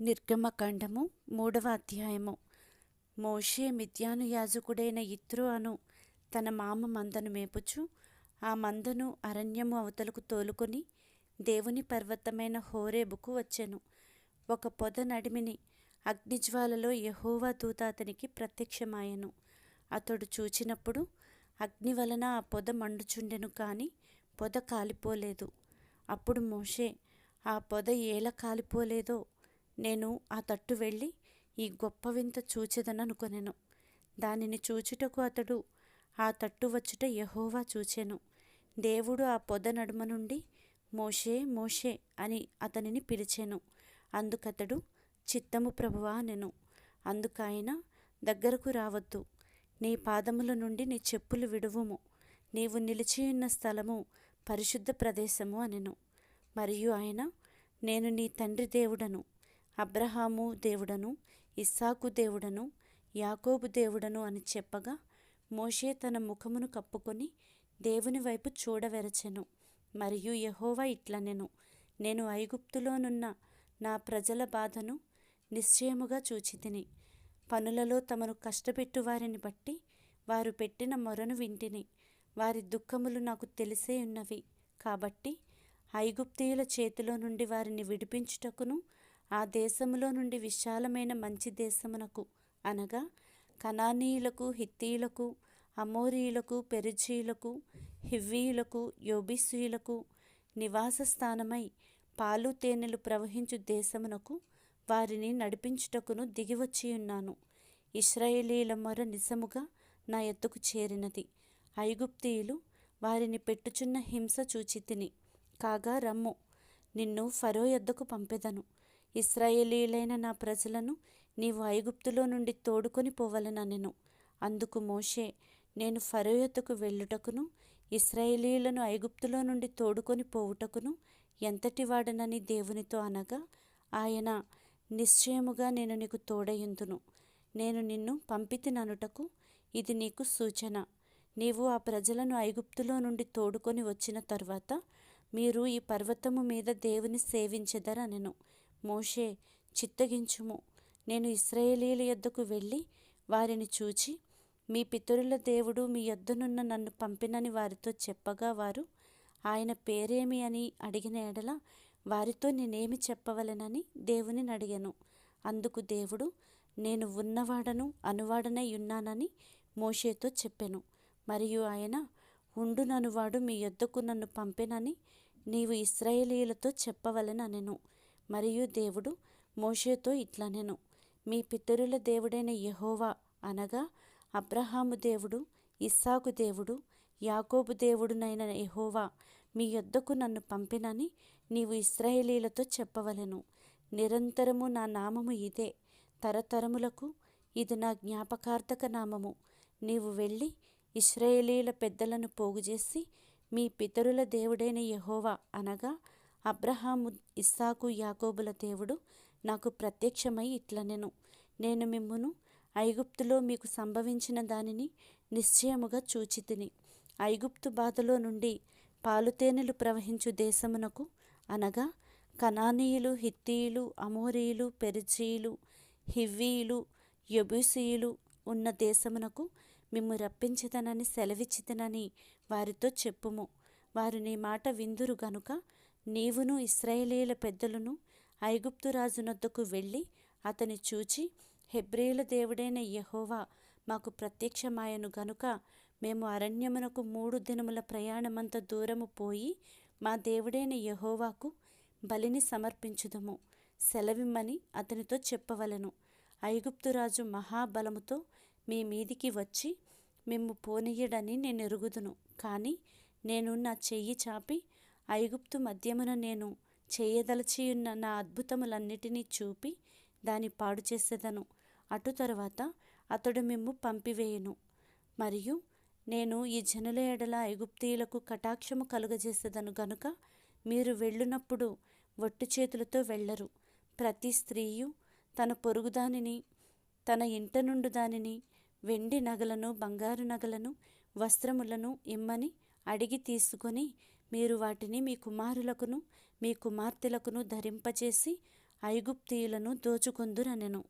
నిర్గమకాండము మూడవ అధ్యాయము. మోషే మిథ్యాను యాజకుడైన ఇత్రు అను తన మామ మందను మేపుచు ఆ మందను అరణ్యము అవతలకు తోలుకొని దేవుని పర్వతమైన హోరేబుకు వచ్చెను. ఒక పొద నడిమిని అగ్నిజ్వాలలో యహోవా దూత అతనికి ప్రత్యక్షమాయెను. అతడు చూచినప్పుడు అగ్ని వలన ఆ పొద మండుచుండెను కాని పొద కాలిపోలేదు. అప్పుడు మోషే ఆ పొద ఏల కాలిపోలేదో నేను ఆ తట్టు వెళ్ళి ఈ గొప్ప వింత చూచెదననుకొనెను దానిని చూచుటకు అతడు ఆ తట్టు వచ్చుట యహోవా చూచెను. దేవుడు ఆ పొద నడుమ నుండి మోషే మోషే అని అతనిని పిలిచెను. అందుకతడు చిత్తము ప్రభువా అనెను. అందుకాయన దగ్గరకు రావద్దు. నీ పాదముల నుండి నీ చెప్పులు విడువుము. నీవు నిలిచియున్న స్థలము పరిశుద్ధ ప్రదేశము అనెను. మరియు ఆయన నేను నీ తండ్రి దేవుడను. అబ్రహాము దేవుడను ఇస్సాకు దేవుడను యాకోబు దేవుడను అని చెప్పగా మోషే తన ముఖమును కప్పుకొని దేవుని వైపు చూడవెరచెను. మరియు యహోవా ఇట్లనెను. నేను ఐగుప్తులోనున్న నా ప్రజల బాధను నిశ్చయముగా చూచితిని. పనులలో తమను కష్టపెట్టు వారిని బట్టి వారు పెట్టిన మొరను వింటిని. వారి దుఃఖములు నాకు తెలిసే ఉన్నవి. కాబట్టి ఐగుప్తీయుల చేతిలో నుండి వారిని విడిపించుటకును ఆ దేశములో నుండి విశాలమైన మంచి దేశమునకు అనగా కనానీయులకు హిత్తీయులకు అమోరీయులకు పెరిజీయులకు హివ్వీయులకు యోబిస్యులకు నివాస స్థానమై పాలు తేనెలు ప్రవహించు దేశమునకు వారిని నడిపించుటకును దిగివచ్చియున్నాను. ఇస్రాయేలీల మొర నిజముగా నా ఎత్తుకు చేరినది. ఐగుప్తీయులు వారిని పెట్టుచున్న హింస చూచితిని. కాగా రమ్ము నిన్ను ఫరో ఎద్దకు పంపెదను. ఇస్రాయేలీలైన నా ప్రజలను నీవు ఐగుప్తులో నుండి తోడుకొని పోవలననెను అందుకు మోషే నేను ఫరోయతకు వెళ్ళుటకును ఇస్రాయేలీలను ఐగుప్తులో నుండి తోడుకొని పోవుటకును ఎంతటి వాడనని దేవునితో అనగా ఆయన నిశ్చయముగా నేను నీకు తోడయుందును నేను నిన్ను పంపితిననుటకు ఇది నీకు సూచన. నీవు ఆ ప్రజలను ఐగుప్తులో నుండి తోడుకొని వచ్చిన తర్వాత మీరు ఈ పర్వతము మీద దేవుని సేవించెదరనెను. మోషే చిత్తగించుము. నేను ఇస్రాయేలీల యొద్దకు వెళ్ళి వారిని చూచి మీ పితరుల దేవుడు మీ యొద్దనున్న నన్ను పంపినని వారితో చెప్పగా వారు ఆయన పేరేమి అని అడిగిన ఎడల వారితో నేనేమి చెప్పవలెనని దేవుని అడిగాను. అందుకు దేవుడు నేను ఉన్నవాడను అనువాడనై ఉన్నానని మోషేతో చెప్పాను. మరియు ఆయన ఉండుననువాడు మీ యొద్దకు నన్ను పంపినని నీవు ఇస్రాయేలీలతో చెప్పవలెననెను. మరియు దేవుడు మోషేతో ఇట్లనెను మీ పితరుల దేవుడైన యహోవా అనగా అబ్రహాము దేవుడు ఇస్సాకు దేవుడు యాకోబు దేవుడునైన యెహోవా మీ యొద్దకు నన్ను పంపినని నీవు ఇస్రాయేలీలతో చెప్పవలెను. నిరంతరము నా నామము ఇదే. తరతరములకు ఇది నా జ్ఞాపకార్థక నామము. నీవు వెళ్ళి ఇస్రాయేలీల పెద్దలను పోగుచేసి మీ పితరుల దేవుడైన యహోవా అనగా అబ్రహాము ఇస్సాకు యాకోబుల దేవుడు నాకు ప్రత్యక్షమై ఇట్లనెను. నేను మిమ్మును ఐగుప్తులో మీకు సంభవించిన దానిని నిశ్చయముగా చూచితిని. ఐగుప్తు బాధలో నుండి పాలుతేనెలు ప్రవహించు దేశమునకు అనగా కనానీయులు హిత్తీయులు అమోరీయులు పెరిజీయులు హివ్వీయులు యబుసీయులు ఉన్న దేశమునకు మిమ్ము రప్పించితనని సెలవిచ్చితనని వారితో చెప్పుము. వారు నీ మాట విందురు గనుక నీవును ఇస్రాయేలీల పెద్దలను ఐగుప్తు రాజునొద్దకు వెళ్ళి అతని చూచి హెబ్రేయుల దేవుడైన యహోవా మాకు ప్రత్యక్షమాయను గనుక మేము అరణ్యమునకు మూడు దినముల ప్రయాణమంత దూరము పోయి మా దేవుడైన యహోవాకు బలిని సమర్పించుదము. సెలవిమ్మని అతనితో చెప్పవలెను. ఐగుప్తు రాజు మహాబలముతో మీ మీదికి వచ్చి మేము పోనీయడని నేను ఎరుగుదును. కానీ నేను నా చెయ్యి చాపి ఐగుప్తు మధ్యమున నేను చేయదలచియున్న నా అద్భుతములన్నిటినీ చూపి దాని పాడు చేసేదను. అటు తరువాత అతడు మిమ్ము పంపివేయును. మరియు నేను ఈ జనుల ఎడల ఐగుప్తీయులకు కటాక్షము కలుగజేసేదను గనుక మీరు వెళ్ళునప్పుడు ఒట్టు చేతులతో వెళ్ళరు. ప్రతి స్త్రీయు తన పొరుగుదానిని తన ఇంట నుండి దానిని వెండి నగలను బంగారు నగలను వస్త్రములను ఇమ్మని అడిగి తీసుకొని మీరు వాటిని మీ కుమారులకును మీ కుమార్తెలకును ధరింపచేసి ఐగుప్తీయులను దోచుకొందురనెను.